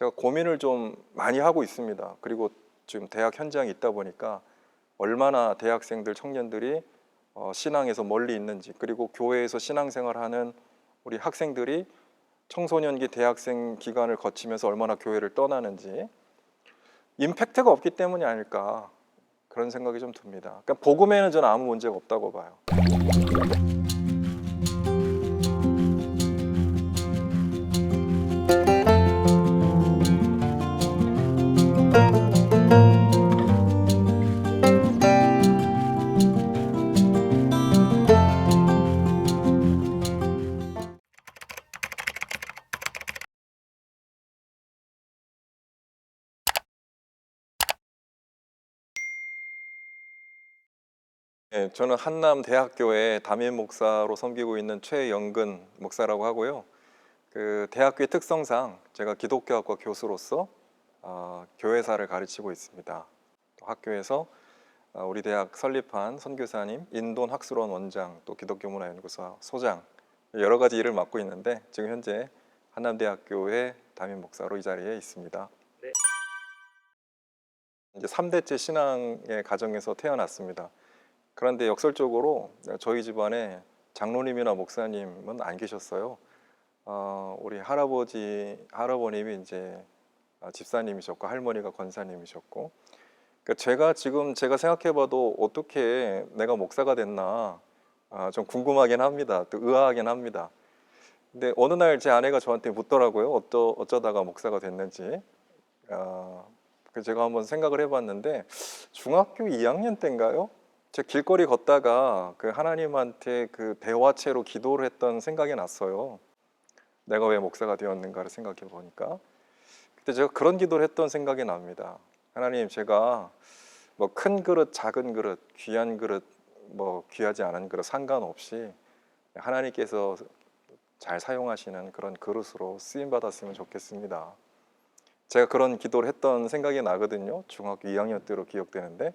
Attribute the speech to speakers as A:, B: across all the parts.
A: 제가 고민을 좀 많이 하고 있습니다. 그리고 지금 대학 현장에 있다 보니까 얼마나 대학생들 청년들이 어, 신앙에서 멀리 있는지 그리고 교회에서 신앙생활하는 우리 학생들이 청소년기 대학생 기간을 거치면서 얼마나 교회를 떠나는지 임팩트가 없기 때문이 아닐까 그런 생각이 좀 듭니다. 그러니까 복음에는 저는 아무 문제가 없다고 봐요. 네, 저는 한남 대학교에 담임 목사로 섬기고 있는 최영근 목사라고 하고요. 그 대학교의 특성상 제가 기독교학과 교수로서 어, 교회사를 가르치고 있습니다. 또 학교에서 어, 우리 대학 설립한 선교사님, 인돈 학술원 원장, 또 기독교문화연구소 소장 여러 가지 일을 맡고 있는데 지금 현재 한남대학교의 담임 목사로 이 자리에 있습니다.
B: 네.
A: 이제 3대째 신앙의 가정에서 태어났습니다. 그런데 역설적으로 저희 집안에 장로님이나 목사님은 안 계셨어요. 어, 우리 할아버지, 할아버님이 이제 어, 집사님이셨고 할머니가 권사님이셨고, 그러니까 제가 지금 제가 생각해봐도 어떻게 내가 목사가 됐나 아, 좀 궁금하긴 합니다. 또 의아하긴 합니다. 근데 어느 날 제 아내가 저한테 묻더라고요. 어쩌, 어쩌다가 목사가 됐는지. 아, 제가 한번 생각을 해봤는데 중학교 2학년 때인가요? 제 길거리 걷다가 그 하나님한테 그 대화체로 기도를 했던 생각이 났어요. 내가 왜 목사가 되었는가를 생각해 보니까 그때 제가 그런 기도를 했던 생각이 납니다. 하나님 제가 뭐 큰 그릇, 작은 그릇, 귀한 그릇, 뭐 귀하지 않은 그릇 상관없이 하나님께서 잘 사용하시는 그런 그릇으로 쓰임 받았으면 좋겠습니다. 제가 그런 기도를 했던 생각이 나거든요. 중학교 2학년 때로 기억되는데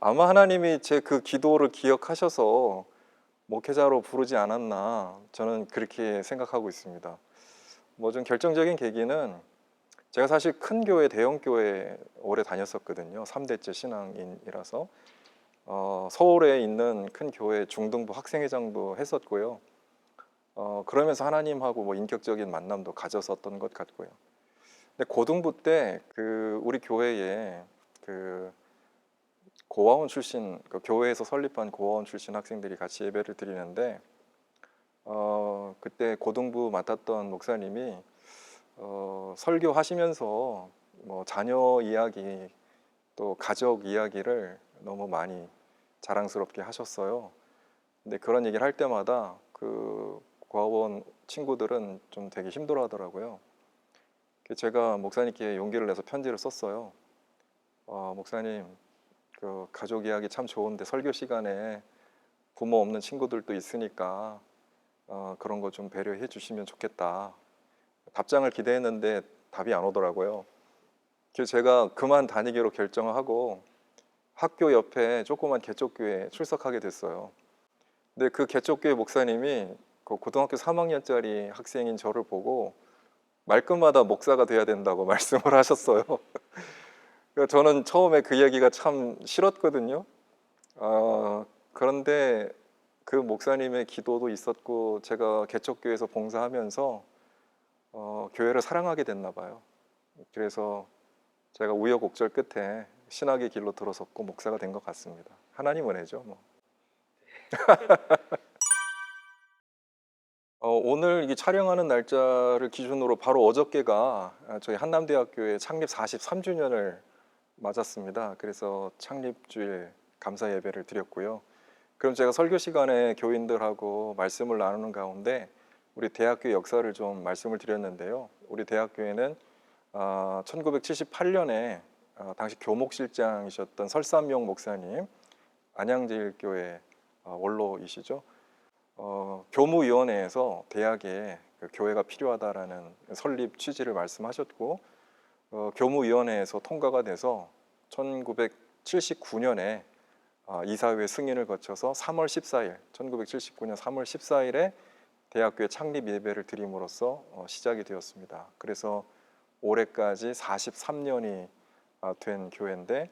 A: 아마 하나님이 제 그 기도를 기억하셔서 목회자로 부르지 않았나 저는 그렇게 생각하고 있습니다. 뭐 좀 결정적인 계기는 제가 사실 큰 교회, 대형 교회 오래 다녔었거든요. 3대째 신앙인이라서 어, 서울에 있는 큰 교회 중등부 학생회장도 했었고요. 어, 그러면서 하나님하고 뭐 인격적인 만남도 가졌었던 것 같고요. 근데 고등부 때 그 우리 교회에 그 고아원 출신 그 교회에서 설립한 고아원 출신 학생들이 같이 예배를 드리는데 어 그때 고등부 맡았던 목사님이 어 설교하시면서 뭐 자녀 이야기 또 가족 이야기를 너무 많이 자랑스럽게 하셨어요. 근데 그런 얘기를 할 때마다 그 고아원 친구들은 좀 되게 힘들어 하더라고요. 그래서 제가 목사님께 용기를 내서 편지를 썼어요. 어, 목사님, 그 가족 이야기 참 좋은데 설교 시간에 부모 없는 친구들도 있으니까 어, 그런 거 좀 배려해 주시면 좋겠다. 답장을 기대했는데 답이 안 오더라고요. 그래서 제가 그만 다니기로 결정하고 학교 옆에 조그만 개척교회 출석하게 됐어요. 근데 그 개척교회 목사님이 그 고등학교 3학년짜리 학생인 저를 보고 말끝마다 목사가 돼야 된다고 말씀을 하셨어요. 그래서 저는 처음에 그 얘기가 참 싫었거든요. 어, 그런데 그 목사님의 기도도 있었고 제가 개척교회에서 봉사하면서 어, 교회를 사랑하게 됐나 봐요. 그래서 제가 우여곡절 끝에 신학의 길로 들어섰고 목사가 된 것 같습니다. 하나님 은혜죠, 뭐. 어, 오늘 이 촬영하는 날짜를 기준으로 바로 어저께가 아, 저희 한남대학교의 창립 43주년을 맞았습니다. 그래서 창립주일 감사 예배를 드렸고요. 그럼 제가 설교 시간에 교인들하고 말씀을 나누는 가운데 우리 대학교 역사를 좀 말씀을 드렸는데요. 우리 대학교에는 아, 1978년에 아, 당시 교목실장이셨던 설삼용 목사님, 안양제일교회 아, 원로이시죠. 어, 교무위원회에서 대학에 그 교회가 필요하다라는 설립 취지를 말씀하셨고 어, 교무위원회에서 통과가 돼서 1979년에 아, 이사회 승인을 거쳐서 3월 14일, 1979년 3월 14일에 대학교의 창립 예배를 드림으로써 어, 시작이 되었습니다. 그래서 올해까지 43년이 된 교회인데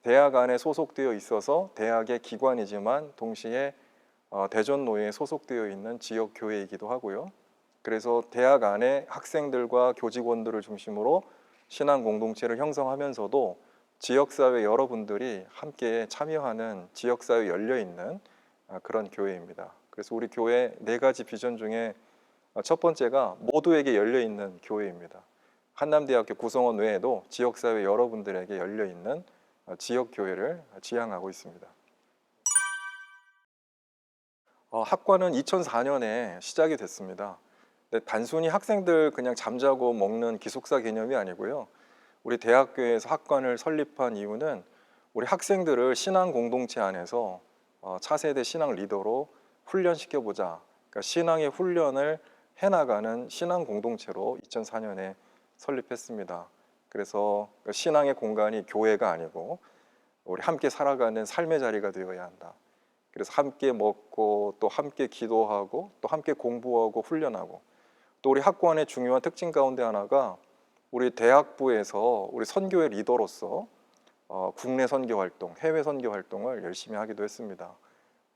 A: 대학 안에 소속되어 있어서 대학의 기관이지만 동시에 어, 대전노회에 소속되어 있는 지역 교회이기도 하고요. 그래서 대학 안에 학생들과 교직원들을 중심으로 신앙 공동체를 형성하면서도 지역사회 여러분들이 함께 참여하는 지역사회 열려 있는 아, 그런 교회입니다. 그래서 우리 교회 네 가지 비전 중에 어, 첫 번째가 모두에게 열려 있는 교회입니다. 한남대학교 구성원 외에도 지역사회 여러분들에게 열려 있는 어, 지역 교회를 지향하고 있습니다. 어, 학과는 2004년에 시작이 됐습니다. 근데 단순히 학생들 그냥 잠자고 먹는 기숙사 개념이 아니고요. 우리 대학교에서 학관을 설립한 이유는 우리 학생들을 신앙 공동체 안에서 어, 차세대 신앙 리더로 훈련시켜 보자. 그러니까 신앙의 훈련을 해나가는 신앙 공동체로 2004년에 설립했습니다. 그래서 그 신앙의 공간이 교회가 아니고 우리 함께 살아가는 삶의 자리가 되어야 한다. 그래서 함께 먹고 또 함께 기도하고 또 함께 공부하고 훈련하고 또 우리 학관의 중요한 특징 가운데 하나가 우리 대학부에서 우리 선교의 리더로서 어, 국내 선교 활동, 해외 선교 활동을 열심히 하기도 했습니다.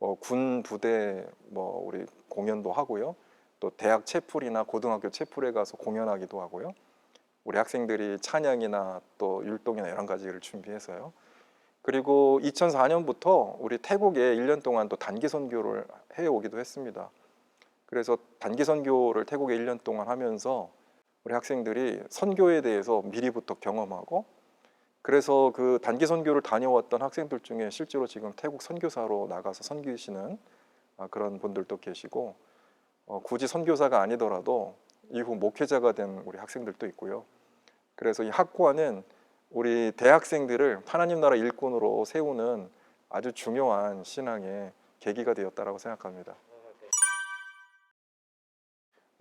A: 어, 군 부대 뭐 우리 공연도 하고요. 또 대학 채플이나 고등학교 채플에 가서 공연하기도 하고요. 우리 학생들이 찬양이나 또 율동이나 이런 가지를 준비해서요. 그리고 2004년부터 우리 태국에 1년 동안 또 단기 선교를 해 오기도 했습니다. 그래서 단기 선교를 태국에 1년 동안 하면서 우리 학생들이 선교에 대해서 미리부터 경험하고 그래서 그 단기 선교를 다녀왔던 학생들 중에 실제로 지금 태국 선교사로 나가서 선교하시는 아, 그런 분들도 계시고 어, 굳이 선교사가 아니더라도 이후 목회자가 된 우리 학생들도 있고요. 그래서 이 학과는 우리 대학생들을 하나님 나라 일꾼으로 세우는 아주 중요한 신앙의 계기가 되었다라고 생각합니다.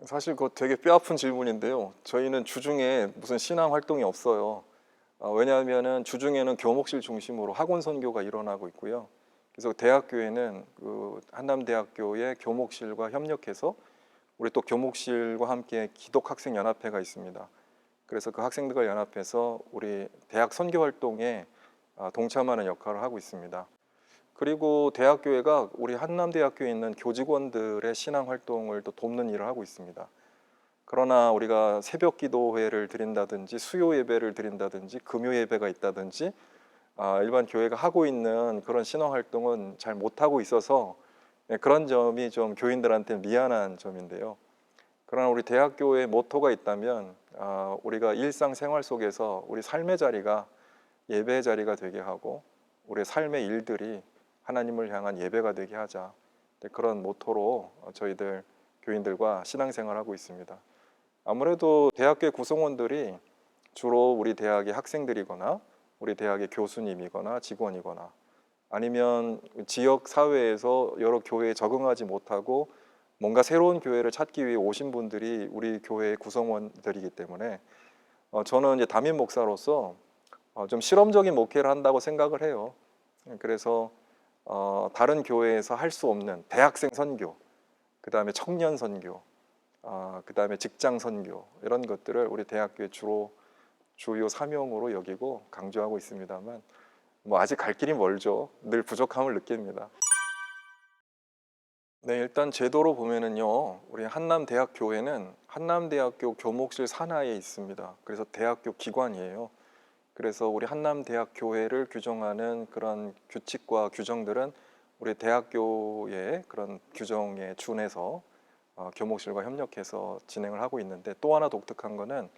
A: 사실 그거 되게 뼈아픈 질문인데요. 저희는 주중에 무슨 신앙 활동이 없어요. 어, 왜냐하면은 주중에는 교목실 중심으로 학원 선교가 일어나고 있고요. 그래서 대학교에는 그 한남대학교의 교목실과 협력해서 우리 또 교목실과 함께 기독학생 연합회가 있습니다. 그래서 그 학생들과 연합해서 우리 대학 선교 활동에 아, 동참하는 역할을 하고 있습니다. 그리고 대학교회가 우리 한남대학교에 있는 교직원들의 신앙 활동을 또 돕는 일을 하고 있습니다. 그러나 우리가 새벽 기도회를 드린다든지 수요 예배를 드린다든지 금요 예배가 있다든지 아, 일반 교회가 하고 있는 그런 신앙 활동은 잘 못하고 있어서 네, 그런 점이 좀 교인들한테 미안한 점인데요. 그러나 우리 대학교의 모토가 있다면 아, 우리가 일상생활 속에서 우리 삶의 자리가 예배의 자리가 되게 하고 우리 삶의 일들이 하나님을 향한 예배가 되게 하자 네, 그런 모토로 저희들 교인들과 신앙생활 하고 있습니다. 아무래도 대학교 구성원들이 주로 우리 대학의 학생들이거나 우리 대학의 교수님이거나 직원이거나 아니면 지역 사회에서 여러 교회에 적응하지 못하고 뭔가 새로운 교회를 찾기 위해 오신 분들이 우리 교회의 구성원들이기 때문에 어, 저는 이제 담임 목사로서 어, 좀 실험적인 목회를 한다고 생각을 해요. 그래서 어, 다른 교회에서 할 수 없는 대학생 선교, 그 다음에 청년 선교, 어, 그 다음에 직장 선교 이런 것들을 우리 대학교의 주로 주요 사명으로 여기고 강조하고 있습니다만 뭐 아직 갈 길이 멀죠. 늘 부족함을 느낍니다. 네, 일단 제도로 보면은요, 우리 한남대학교회는 한남대학교 교목실 산하에 있습니다. 그래서 대학교 기관이에요. 그래서 우리 한남대학교회를 규정하는 그런 규칙과 규정들은 우리 대학교의 그런 규정에 준해서 어, 교목실과 협력해서 진행을 하고 있는데 또 하나 독특한 거는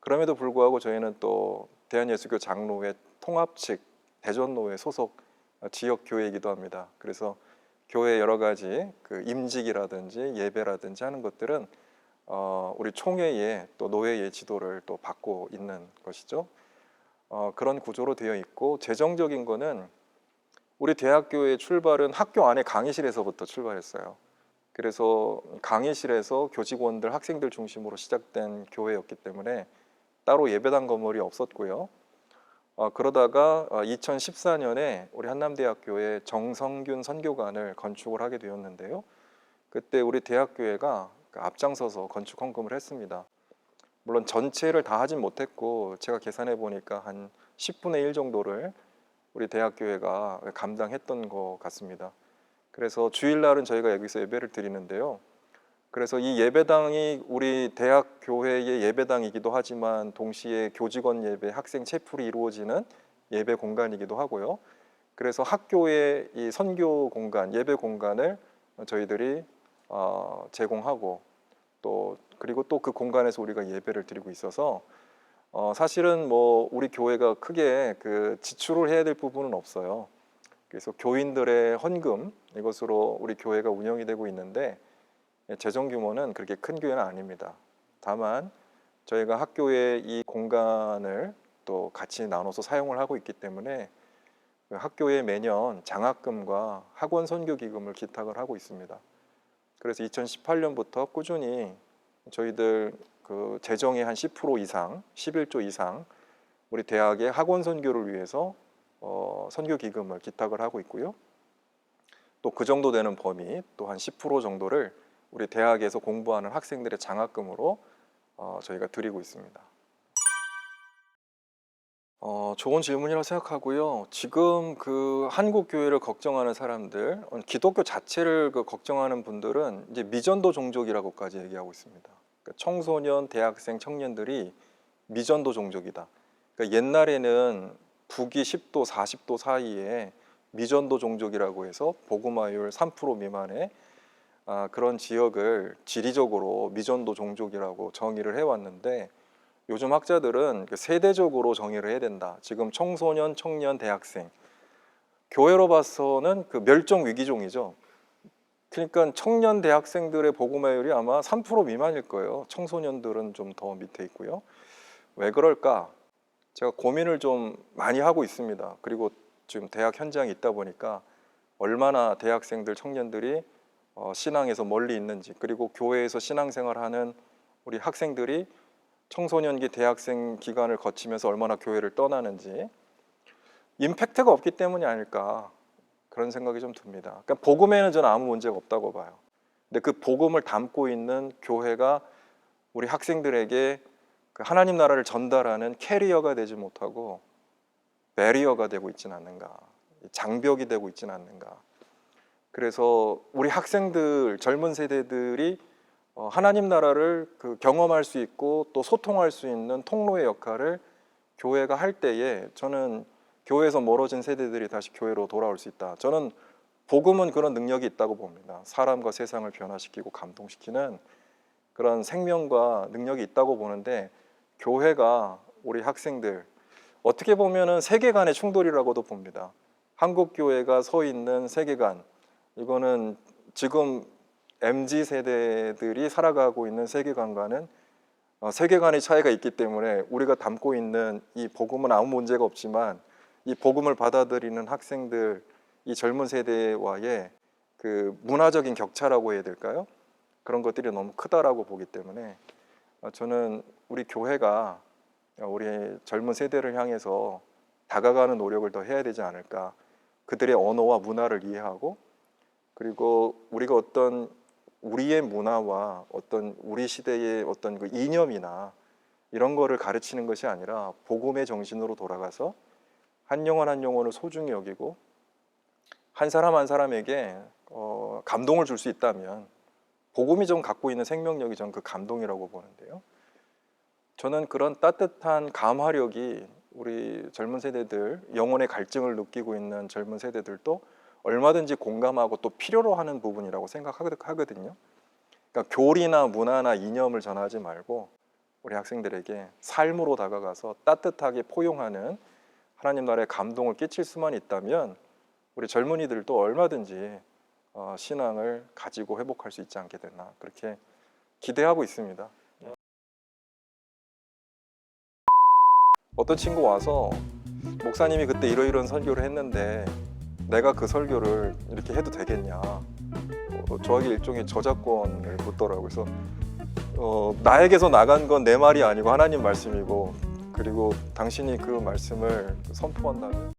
A: 그럼에도 불구하고 저희는 또 대한예수교 장로회 통합 측 대전노회 소속 지역 교회이기도 합니다. 그래서 교회 여러 가지 그 임직이라든지 예배라든지 하는 것들은 어, 우리 총회의 또 노회의 지도를 또 받고 있는 것이죠. 어, 그런 구조로 되어 있고 재정적인 거는 우리 대학교의 출발은 학교 안에 강의실에서부터 출발했어요. 그래서 강의실에서 교직원들, 학생들 중심으로 시작된 교회였기 때문에 따로 예배당 건물이 없었고요. 어, 그러다가 2014년에 우리 한남대학교에 정성균 선교관을 건축을 하게 되었는데요. 그때 우리 대학교회가 그 앞장서서 건축 헌금을 했습니다. 물론 전체를 다 하진 못했고 제가 계산해 보니까 한 10분의 1 정도를 우리 대학교회가 감당했던 것 같습니다. 그래서 주일날은 저희가 여기서 예배를 드리는데요. 그래서 이 예배당이 우리 대학 교회의 예배당이기도 하지만 동시에 교직원 예배, 학생 채플이 이루어지는 예배 공간이기도 하고요. 그래서 학교의 이 선교 공간, 예배 공간을 저희들이 어, 제공하고 또 그리고 또 그 공간에서 우리가 예배를 드리고 있어서 어, 사실은 뭐 우리 교회가 크게 그 지출을 해야 될 부분은 없어요. 그래서 교인들의 헌금 이것으로 우리 교회가 운영이 되고 있는데 예, 재정 규모는 그렇게 큰 교회는 아닙니다. 다만 저희가 학교의 이 공간을 또 같이 나눠서 사용을 하고 있기 때문에 그 학교에 매년 장학금과 학원 선교 기금을 기탁을 하고 있습니다. 그래서 2018년부터 꾸준히 저희들 그 재정의 한 10% 이상, 11조 이상 우리 대학의 학원 선교를 위해서 어, 선교 기금을 기탁을 하고 있고요. 또 그 정도 되는 범위 또 한 10% 정도를 우리 대학에서 공부하는 학생들의 장학금으로 어, 저희가 드리고 있습니다. 어, 좋은 질문이라고 생각하고요. 지금 그 한국 교회를 걱정하는 사람들, 어, 기독교 자체를 그 걱정하는 분들은 이제 미전도 종족이라고까지 얘기하고 있습니다. 그러니까 청소년, 대학생, 청년들이 미전도 종족이다. 그러니까 옛날에는 북위 10도, 40도 사이에 미전도 종족이라고 해서 복음화율 3% 미만의 아, 그런 지역을 지리적으로 미전도 종족이라고 정의를 해왔는데 요즘 학자들은 그 세대적으로 정의를 해야 된다. 지금 청소년, 청년, 대학생 교회로 봐서는 그 멸종 위기종이죠. 그러니까 청년 대학생들의 복음화율이 아마 3% 미만일 거예요. 청소년들은 좀 더 밑에 있고요. 왜 그럴까? 제가 고민을 좀 많이 하고 있습니다. 그리고 지금 대학 현장에 있다 보니까 얼마나 대학생들, 청년들이 어, 신앙에서 멀리 있는지 그리고 교회에서 신앙생활하는 우리 학생들이 청소년기 대학생 기간을 거치면서 얼마나 교회를 떠나는지 임팩트가 없기 때문이 아닐까 그런 생각이 좀 듭니다. 그러니까 복음에는 저는 아무 문제가 없다고 봐요. 근데 그 복음을 담고 있는 교회가 우리 학생들에게 그 하나님 나라를 전달하는 캐리어가 되지 못하고 베리어가 되고 있지는 않는가, 장벽이 되고 있지는 않는가. 그래서 우리 학생들, 젊은 세대들이 어, 하나님 나라를 그 경험할 수 있고 또 소통할 수 있는 통로의 역할을 교회가 할 때에 저는 교회에서 멀어진 세대들이 다시 교회로 돌아올 수 있다. 저는 복음은 그런 능력이 있다고 봅니다. 사람과 세상을 변화시키고 감동시키는 그런 생명과 능력이 있다고 보는데 교회가 우리 학생들 어떻게 보면은 세계관의 충돌이라고도 봅니다. 한국 교회가 서 있는 세계관 이거는 지금 MZ 세대들이 살아가고 있는 세계관과는 어, 세계관의 차이가 있기 때문에 우리가 담고 있는 이 복음은 아무 문제가 없지만 이 복음을 받아들이는 학생들 이 젊은 세대와의 그 문화적인 격차라고 해야 될까요? 그런 것들이 너무 크다라고 보기 때문에 어, 저는 우리 교회가 우리 젊은 세대를 향해서 다가가는 노력을 더 해야 되지 않을까. 그들의 언어와 문화를 이해하고 그리고 우리가 어떤 우리의 문화와 어떤 우리 시대의 어떤 그 이념이나 이런 거를 가르치는 것이 아니라 복음의 정신으로 돌아가서 한 영혼 한 영혼을 소중히 여기고 한 사람 한 사람에게 어, 감동을 줄 수 있다면 복음이 좀 갖고 있는 생명력이 전 그 감동이라고 보는데요. 저는 그런 따뜻한 감화력이 우리 젊은 세대들 영혼의 갈증을 느끼고 있는 젊은 세대들도 얼마든지 공감하고 또 필요로 하는 부분이라고 생각하거든요. 그러니까 교리나 문화나 이념을 전하지 말고 우리 학생들에게 삶으로 다가가서 따뜻하게 포용하는 하나님 나라의 감동을 끼칠 수만 있다면 우리 젊은이들도 얼마든지 어, 신앙을 가지고 회복할 수 있지 않게 되나 그렇게 기대하고 있습니다. 어떤 친구 와서 목사님이 그때 이러이러한 설교를 했는데 내가 그 설교를 이렇게 해도 되겠냐. 어, 저에게 일종의 저작권을 묻더라고요. 그래서 어, 나에게서 나간 건 내 말이 아니고 하나님 말씀이고 그리고 당신이 그 말씀을 선포한다면